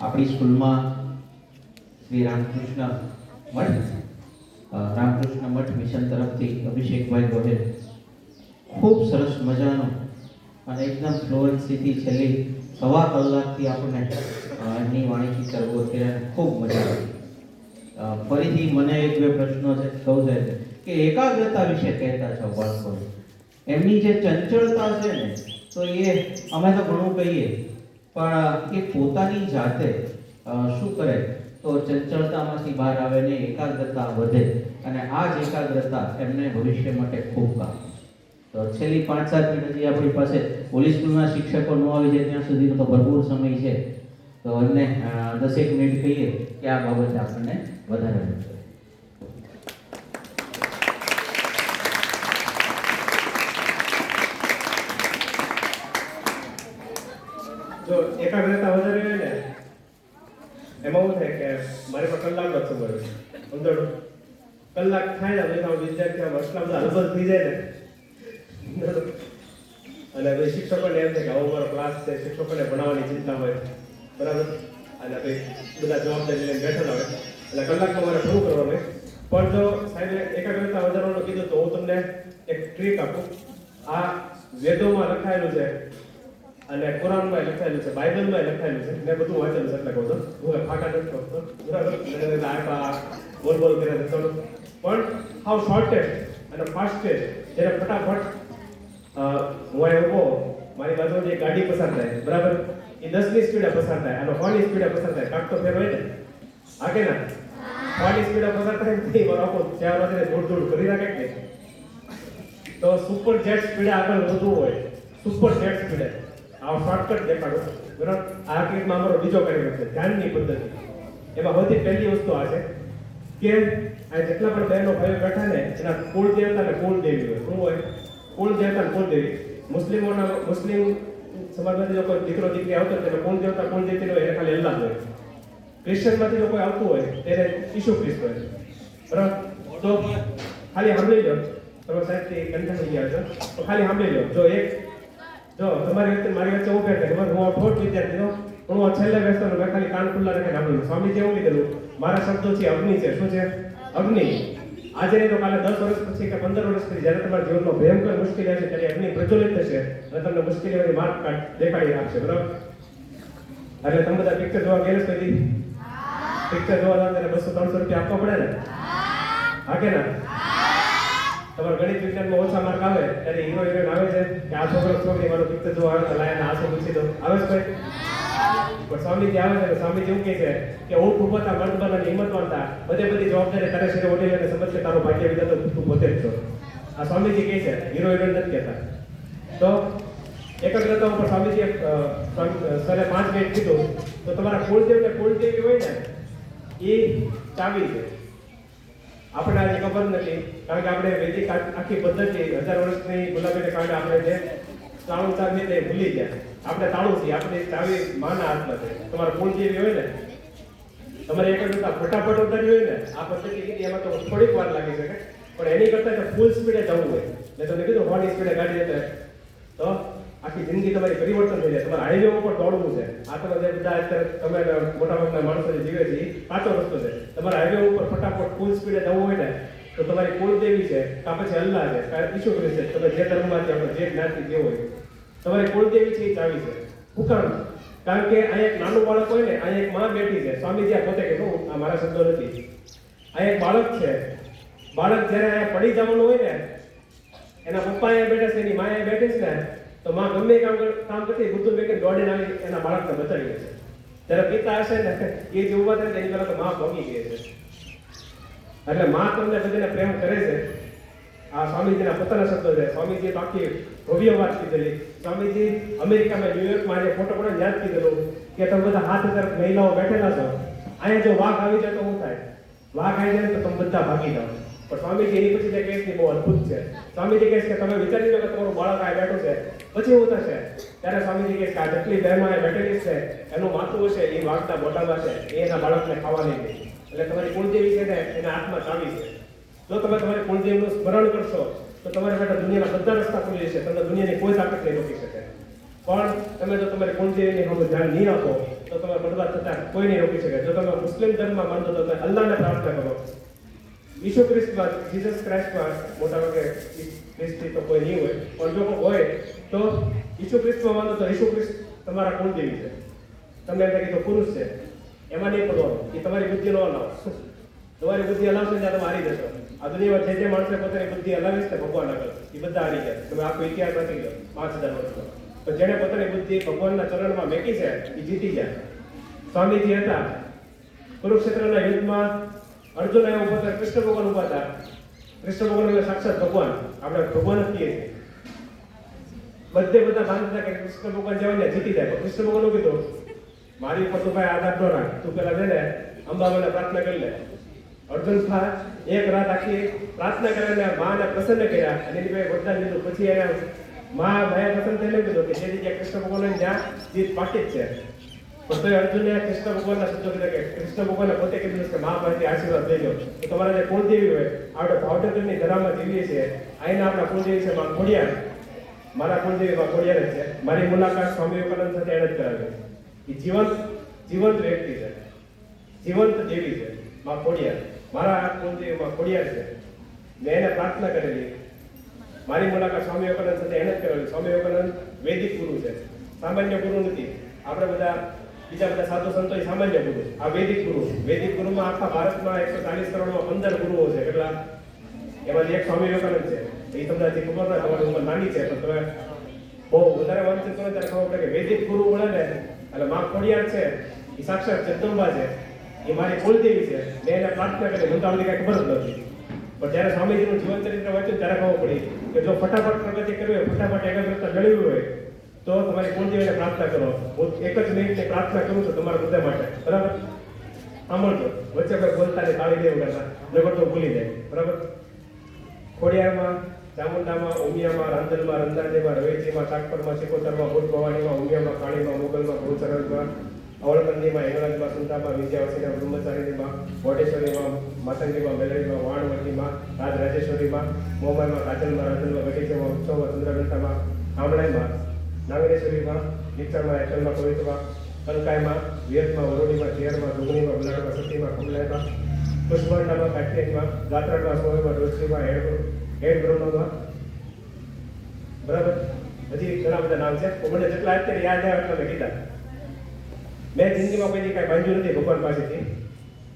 આપણી સ્કૂલમાં શ્રી રામકૃષ્ણ મઠ રામકૃષ્ણ મઠ મિશન તરફથી અભિષેકભાઈ ગોહિલ. ખૂબ સરસ મજાનો અને એકદમ ફ્લુઅન્સીથી છેલ્લી સવા કલાકથી આપણને એમની વાણીથી કરવો ત્યારે ખૂબ મજા આવી. ફરીથી મને એક બે પ્રશ્નો છે, સૌ છે. કે એકાગ્રતા વિશે કહેતા છો બાળકો એમની જે ચંચળતા છે ને તો એ અમે તો ઘણું કહીએ, પણ એ પોતાની જાતે શું કરે? તો ચંચળતામાંથી બહાર આવે ને એકાગ્રતા વધે અને આ જ એકાગ્રતા એમને ભવિષ્ય માટે ખૂબ કામ. તો છેલ્લી પાંચ સાત મિનિટ હજી આપણી પાસે પોલીસ સ્કૂલના શિક્ષકો ન આવી જાય ત્યાં સુધીનો તો ભરપૂર સમય છે, તો એમને દસેક મિનિટ કહીએ કે આ બાબતે આપણને વધારે જો એકાગ્રતા વધારે હોય ને, એમાં એવું થાય કે મારે પણ કલાક લખવું પડે અંદર કલાક થાય ને એટલે વિદ્યાર્થીઓ વર્ષના બધા અલબલ થઈ જાય ને. અને પછી શિક્ષકોને એમ થાય કે આવો મારો ક્લાસ છે, શિક્ષકોને ભણાવવાની ચિંતા હોય. બરાબર? અને પછી બધા જવાબદારી લઈને બેઠેલા હોય. એટલે કલાકમાં મારે પૂરું કરવાનું હોય. પણ જો સાહેબ એકાગ્રતા વધારવાનું કીધું તો હું તમને એક ટ્રીક આપું. આ વેદોમાં લખાયેલું છે અને કુરાનમાં લખાયેલું છે બાઇબલમાં લખાયેલું છે. મેં બધું વાંચેલું છે એટલે કહું છું. હું ફાટા નથી એટલે આ બોલ બોલ કરે છે ચલો પણ હાવ શોર્ટેસ્ટ અને ફાસ્ટેસ્ટ જ્યારે ફટાફટ હું અહીં ઊભો મારી બાજુની જે ગાડી પસાર થાય. બરાબર? એ દસની સ્પીડે પસાર થાય. અને હોની સ્પીડે પસાર થાય. કાંક તો ફેર હોય ને? હા કે ના? હોની સ્પીડે પસાર થાય ને મારો આખો ચાર વાગે દોડ દોડ કરી નાખે કે તો સુપર જેટ સ્પીડે આગળ વધવું હોય. સુપર જેટ સ્પીડે આ શોર્ટકટ દેખાડો. બરાબર? આ ક્લિપમાં અમારો બીજો કાર્યક્રમ છે, ધ્યાનની પદ્ધતિ. એમાં બધી પહેલી વસ્તુ આ છે કે આ જેટલા પણ બહેનો ભાઈઓ બેઠા ને, એના કુળ દેવતા ને કુળ દેવી હોય. શું હોય? કુળ દેવતા કુળ દેવી. મુસ્લિમોના, મુસ્લિમ સમાજમાંથી જો કોઈ દીકરો, દીકરી આવતો હોય તો કુળ દેવતા, કુળ દેવતી હોય એને ખાલી અલ્લાહ હોય. ક્રિશ્ચનમાંથી જો કોઈ આવતું હોય, તેને ઈસુ ખ્રિસ્ત હોય બરાબર? તો ખાલી સાંભળી લો. તમે સાહેબ કંઠા થઈ ગયા છો. તો ખાલી સાંભળી લો. જો એક જો તમારી વચ્ચે મારી વચ્ચે ઊભે છે ખબર હું ઠોઠ વિદ્યાર્થી છું. પણ હું છેલ્લે બેસતો ને મેં ખાલી કાન ખુલ્લા રાખીને સાંભળ્યું સ્વામી જેવું કીધેલું મારા શબ્દો છે અગ્નિ છે. શું છે? અગ્નિ. આજે નહીં તો કાલે દસ વર્ષ પછી કે પંદર વર્ષ પછી જ્યારે તમારા જીવનમાં ભયંકર મુશ્કેલી હશે ત્યારે અગ્નિ પ્રજ્વલિત થશે અને તમને મુશ્કેલીઓની માર્ગ કાર્ડ દેખાડી આપશે. બરાબર? એટલે તમે બધા પિક્ચર જોવા ગયા કરી પિક્ચર જોવા જાવ ત્યારે બસો ત્રણસો રૂપિયા આપવા પડે ને? હા કે ના? તમારે ગણિત વિજ્ઞાનમાં ઓછા માર્ક આવે, ત્યારે હીરો હિરોઈન આવે છે. કે આ છોકરો છોકરી મારો પિક્ચર જોવા આવે તો લાયા આંસુ પૂછી દો. આવે છે પણ સ્વામીજી આવે છે સ્વામીજી એવું કહે છે કે હું ખૂબ હતા મર્દ બનવાની હિંમત માનતા બધે બધી જવાબદારી તારે શરીરે ઓઢી લઈને સમજ કે તારો ભાગ્ય વિધાતો તું પોતે જ છો. આ સ્વામીજી કહે છે, હીરો હિરોઈન નથી કહેતા. તો એકાગ્રતા ઉપર સ્વામીજી સરે પાંચ મિનિટ કીધું. તો તમારા કુળદેવ ને કુળદેવી હોય ને એ ચાવી છે. આપણે આજે ખબર નથી, કારણ કે આપણે વૈદિક આખી પદ્ધતિ હજાર વર્ષની ગુલાબીને કારણે આપણે જે તાળું ચાવી તે ભૂલી ગયા. આપણે તાળું છીએ, આપણે ચાવી માના હાથમાં છે. તમારા કુળ જેવી હોય ને? તમારે એક કરતા ફટાફટ ઉતારી હોય ને, આ પદ્ધતિ કીધી, એમાં તો થોડીક વાર લાગી શકે. પણ એની કરતા ફૂલ સ્પીડે જવું હોય. મેં તમને કીધું હોની સ્પીડે ગાડી જતા તો આખી જિંદગી તમારી પરિવર્તન થઈ જાય. તમારે હાઈવે ઉપર દોડવું છે. આ તમે જે બધા અત્યારે તમે મોટા ભાગના માણસો જીવે છે પાછો રસ્તો છે. તમારે હાઈવે ઉપર ફટાફટ ફૂલ સ્પીડે જવું હોય ને, તો તમારી કુળદેવી છે, કા પછી અલ્લાહ છે, કા ઈશુ છે, તમે જે ધર્મમાંથી આપણે જે જ્ઞાતિ જે હોય. તમારી કુળદેવી છે એ ચાવી છે. શું કારણ કે અહીંયા એક નાનું બાળક હોય ને, અહીંયા એક માં બેઠી છે. સ્વામીજી આ પોતે કે શું? આ મારા શબ્દો નથી. અહીંયા એક બાળક છે. બાળક જ્યારે અહીંયા પડી જવાનું હોય ને, એના પપ્પા અહીંયા બેઠે છે, એની મા અહીંયા બેઠે છે ને તો માં ગમે કામ કામ કરતી બુદ્ધુ બેકે દોડીને આવી એના બાળકને બચાવી લે છે ત્યારે પિતા હશે ને, એ જે ઊભા થાય એની પહેલા તો માં ભોગી ગઈ છે એટલે માં તમને બધાને પ્રેમ કરે છે. આ સ્વામીજીના પોતાના શબ્દો છે. સ્વામીજી બાકી ભવ્ય વાત કીધેલી. સ્વામીજી, અમેરિકામાં, ન્યુયોર્કમાં જે ફોટો પડે યાદ કીધેલો કે તમે બધા હાથ હજાર મહિલાઓ બેઠેલા છો. અહીંયા જો વાઘ આવી જાય તો શું થાય? વાઘ આવી જાય તો તમે બધા ભાગી જાઓ. પણ સ્વામીજી એની પછી જે કેસ બહુ અદ્ભુત છે. સ્વામીજી કહે છે કે તમે વિચારી લો કે તમારું બાળક આ બેઠું છે. પછી એવું થશે? ત્યારે સ્વામીજી કહે કે આ જેટલી આ બેઠેલી છે, એનું માથું હશે, એ વાઘના મોટામાં છે એ એના બાળકને ખાવા નહીં એટલે તમારી કુળદેવી છે ને, એના હાથમાં ચાવી છે. જો તમે તમારી કુળદેવીનું સ્મરણ કરશો, તો તમારે માટે દુનિયાના બધા રસ્તા ખુલી જશે. તમને દુનિયાની કોઈ તાકાત નહીં રોકી શકે. પણ તમે જો તમારી કુળદેવીની હમણાં ધ્યાન નહીં આપો, તો તમે બરબાદ થતા કોઈ નહીં રોકી શકે. જો તમે મુસ્લિમ ધર્મમાં માનતો તો તમે અલ્લાહને પ્રાર્થના કરો. ઈસુ ખ્રિસ્તમાં, જીસસ ક્રાઇસ્ટમાં મોટા ભાગે ખ્રિસ્તી તો કોઈ નહીં હોય, પણ જો હોય, તો ઈસુ ખ્રિસ્તમાં માનો તો ઈસુ ખ્રિસ્ત તમારા કુળદેવી છે. તમને એમ કીધું પુરુષ છે. એમાં નહીં પડવાનું. એ તમારી બુદ્ધિ ન હલાવો તમારી બુદ્ધિ અલાવશે ત્યાં તમે હારી જશો. આ દુનિયામાં જે જે માણસે પોતાની બુદ્ધિ હલાવીશ છે ભગવાન આગળ. એ બધા હારી ગયા. તમે આખો ઇતિહાસ નથી ગયો પાંચ હજાર વર્ષનો. તો જેણે પોતાની બુદ્ધિ ભગવાનના ચરણમાં મેકી છે, એ જીતી ગયા. સ્વામીજી હતા. કુરુક્ષેત્રના યુદ્ધમાં અર્જુન એવું પોતાના કૃષ્ણ ભગવાન ઊભા હતા. કૃષ્ણ ભગવાન એટલે સાક્ષાત ભગવાન આપણે ભગવાન જ કહીએ બધે બધા માનતા કે કૃષ્ણ ભગવાન જવાય ને જીતી જાય પણ કૃષ્ણ ભગવાન કીધું મારી ઉપર તું ભાઈ આધાર ન રાખ તું પેલા છે ને અંબાબાને પ્રાર્થના કરી લે અર્જુન થા એક રાત આખી પ્રાર્થના કરીને માને પ્રસન્ન કર્યા અને એની પાસે વરદાન લીધું પછી એને મા ભાઈ પ્રસન્ન થઈને કીધું કે જે જગ્યાએ કૃષ્ણ ભગવાન ત્યાં જીત પાકી જ છે તોય અર્જુને કૃષ્ણ ભગવાનના શબ્દો કીધા કે કૃષ્ણ ભગવાને પોતે કીધું કે મા આશીર્વાદ લઈ લો તો તમારા જે કુળદેવી હોય આપણે ભાવનગરની ધરામાં જીવીએ છીએ અહીંના આપણા કુળદેવી છે માં ખોડિયા મારા કુળદેવી માં ખોડિયા છે મારી મુલાકાત સ્વામી વિવેકાનંદ સાથે એને જ કરાવી એ જીવંત જીવંત વ્યક્તિ છે જીવંત દેવી છે માં ખોડિયા મારા કુળદેવી માં ખોડિયા છે મેં એને પ્રાર્થના કરેલી મારી મુલાકાત સ્વામી વિવેકાનંદ સાથે એને જ કરેલી સ્વામી વિવેકાનંદ વૈદિક ગુરુ છે સામાન્ય ગુરુ નથી આપણે બધા બીજા બધા સાધુ સંતો સામાન્ય ગુરુ છે. આ વૈદિક ગુરુ વૈદિક ગુરુમાં આખા ભારતમાં એકસો ચાલીસ કરોડમાં પંદર ગુરુઓ છે. કેટલા? એમાંથી એક સ્વામી વિવેકાનંદ છે. એ તમને હજી ખબર ના તમારી ઉંમર નાની છે, પણ તમે બહુ વધારે વાંચન કરો ત્યારે ખબર પડે કે વૈદિક ગુરુ મળે ને, એટલે માં ખોડિયાર છે, એ સાક્ષાત જગદંબા છે. એ મારી કુલદેવી છે. મેં એને પ્રાર્થના કરી, મને તમને કાંઈ ખબર જ નથી પણ જ્યારે સ્વામીજીનું જીવન ચરિત્ર વાંચ્યું ત્યારે ખબર પડી કે જો ફટાફટ પ્રગતિ કરવી હોય, ફટાફટ એકાગ્રતા મેળવી હોય તો તમારે કોણ કુળદેવીને પ્રાર્થના કરો. એક જ મિનિટની પ્રાર્થના કરું છું તમારા બધા માટે. બરાબર? સાંભળજો વચ્ચે કોઈ બોલતા ને તાળી દેવું કરતા નગર તો ભૂલી જાય. બરાબર? ખોડિયારમાં, ચામુંડામાં, ઉમિયામાં, રાંદલમાં રંધાજેમાં રવેચીમાં શાકપરમાં સિકોતરમાં ભૂત ભવાનીમાં, ઉમિયામાં કાળીમાં મોગલમાં ભૂચરણમાં અવળકંદીમાં હિંગળાજમાં સુંદામાં વિજયાવસીમાં બ્રહ્મચારીમાં વટેશ્વરીમાં માતંગીમાં મેલડીમાં વાણવટીમાં રાજ રાજેશ્વરીમાં મોબાઈલમાં કાજલમાં રાંધલમાં ગઢીચેમાં ઉત્સવમાં ચંદ્રઘંટામાં આમણાઈમાં નાગરેશ્વરીમાં નીચામાં એચલમાં પવિત્રમાં કલકાયમાં વિયતમાં, વરોડીમાં ચેરમાં ડુંગળીમાં બલાડમાં સતીમાં, કમલાઈમાં પુષ્પંડામાં કાઠિયામાં ગાત્રાડમાં સોયમાં ડોસરીમાં હેડ હેડ બ્રહ્મમાં. બરાબર? હજી ઘણા બધા નામ છે. મને જેટલા અત્યારે યાદ આવે એટલા મેં કીધા. મેં જિંદગીમાં કોઈ કાંઈ બાંધ્યું નથી ભગવાન પાસેથી.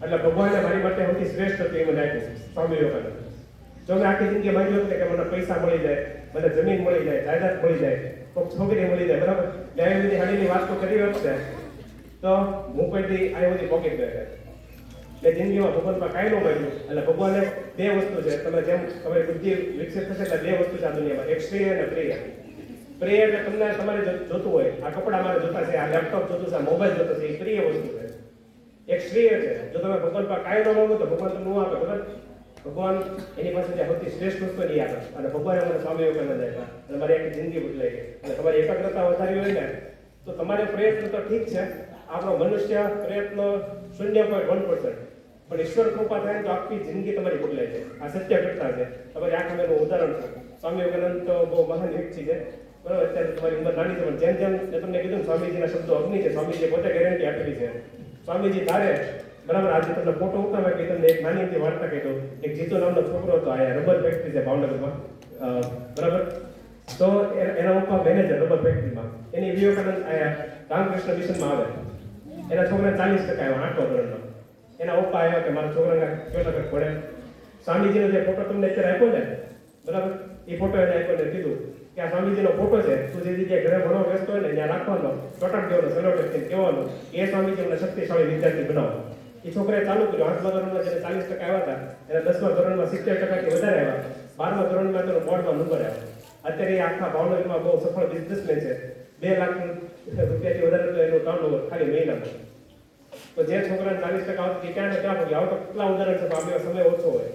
એટલે ભગવાને મારી માટે સૌથી શ્રેષ્ઠ હતું એ મને આપ્યું સ્વામી વિવેકાનંદ. જો મેં આખી જિંદગી બાંધ્યું હતું કે મને પૈસા મળી જાય, મને જમીન મળી જાય, જાયદાદ મળી જાય કોઈક છોકરી મળી જાય, બરાબર? મેં આવી બધી હાડીની વાત તો કરી હશે તો હું કોઈથી આવી બધી પોકેટ ગયો. મેં જિંદગીમાં ભગવાનમાં કાંઈ ન માંગ્યું એટલે ભગવાને બે વસ્તુ છે. તમે જેમ તમારી બુદ્ધિ વિકસિત થશે એટલે બે વસ્તુ છે આ દુનિયામાં. એક શ્રેય અને પ્રિય. પ્રિય એટલે તમને તમારે જોતું હોય. આ કપડા મારે જોતા છે, આ લેપટોપ જોતું છે, આ મોબાઈલ જોતો છે, એ પ્રિય વસ્તુ છે. એક શ્રેય છે. જો તમે ભગવાન પર કાંઈ ન માંગો તો ભગવાન તમને ન આપે ખબર ભગવાન એની પાસે સૌથી શ્રેષ્ઠ વસ્તુ નહીં આપે અને ભગવાન અમારે સ્વામી વિવેકાનંદ આપ્યા. અને મારી આખી જિંદગી બદલાઈ ગઈ. અને તમારી એકાગ્રતા વધારી હોય ને, તો તમારે પ્રયત્ન તો ઠીક છે. આપણો મનુષ્ય પ્રયત્ન શૂન્ય પોઈન્ટ વન પણ ઈશ્વર કૃપા થાય તો આખી જિંદગી તમારી બદલાય છે આ સત્ય ઘટના છે. તમારી આંખ એનું ઉદાહરણ છે. સ્વામી વિવેકાનંદ તો બહુ મહાન વ્યક્તિ છે. બરાબર? અત્યારે તમારી ઉંમર નાની છે. પણ જેમ જેમ મેં તમને કીધું સ્વામીજીના શબ્દો અગ્નિ છે. સ્વામીજીએ પોતે ગેરંટી આપેલી છે. સ્વામીજી ધારે બરાબર, આજે તમને ફોટો ઉતારવા કે તમને એક નાની એમથી વાર્તા કહી દઉં. એક જીતો નામનો છોકરો હતો અહીંયા રબર ફેક્ટરી છે ભાવનગરમાં બરાબર? તો એના પપ્પા મેનેજર રબર ફેક્ટરીમાં એની વિવેકાનંદ રામકૃષ્ણ મિશનમાં આવે એના છોકરા ચાલીસ ટકા આવ્યા, આઠમા ધોરણનો. એના પપ્પા આવ્યા કે મારા છોકરાને કયો ટકા પડે સ્વામીજીનો જે ફોટો તમને અત્યારે આપ્યો ને બરાબર? એ ફોટો એને આપ્યો ને કીધું કે આ સ્વામીજીનો ફોટો છે, તું જે જગ્યાએ ઘરે ભણવા વ્યસ્ત હોય ને, ત્યાં રાખવાનો ચોટાડ દેવાનો સેલોટેપ કહેવાનું, એ સ્વામીજીને શક્તિશાળી વિદ્યાર્થી બનાવો. એ છોકરાએ ચાલુ કર્યું. આઠમા ધોરણમાં જેને ચાલીસ ટકા આવ્યા હતા એને દસમા ધોરણમાં સિત્તેર ટકાથી વધારે આવ્યા. બારમા ધોરણમાં તેનો બોર્ડમાં નંબર આવ્યો અત્યારે એ આખા ભાવનગરમાં બહુ સફળ બિઝનેસમેન છે. બે લાખ રૂપિયાથી વધારે એનું ટર્ન ખાલી મહિનામાં. તો જે છોકરાને ચાલીસ ટકા આવતી ક્યાં ને ક્યાં પહોંચ્યા તો કેટલા ઉદાહરણ છે પણ આપણે સમય ઓછો હોય.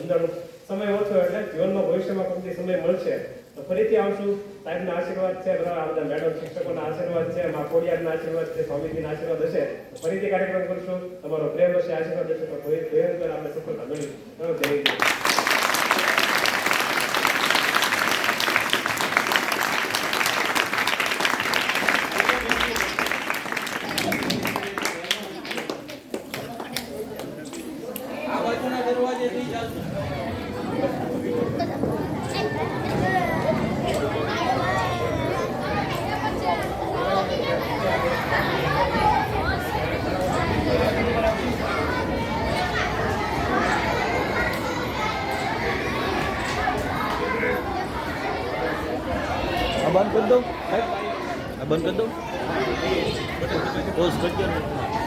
અંદર સમય ઓછો એટલે જીવનમાં ભવિષ્યમાં કોઈ સમય મળશે. તો ફરીથી આવશું. સાહેબના આશીર્વાદ છે, બધા બધા મેડમ, શિક્ષકોના આશીર્વાદ છે, મા કોડિયારના આશીર્વાદ છે, સ્વામીજીના આશીર્વાદ હશે. ફરીથી કાર્યક્રમ કરશું. તમારો પ્રેમ હશે, આશીર્વાદ હશે, તો ભયંકર આપણે સફળતા મળી જય હિન્દ. બંધ કરી દઉં. આ બંધ કરી દઉં? પોઝ કરી દો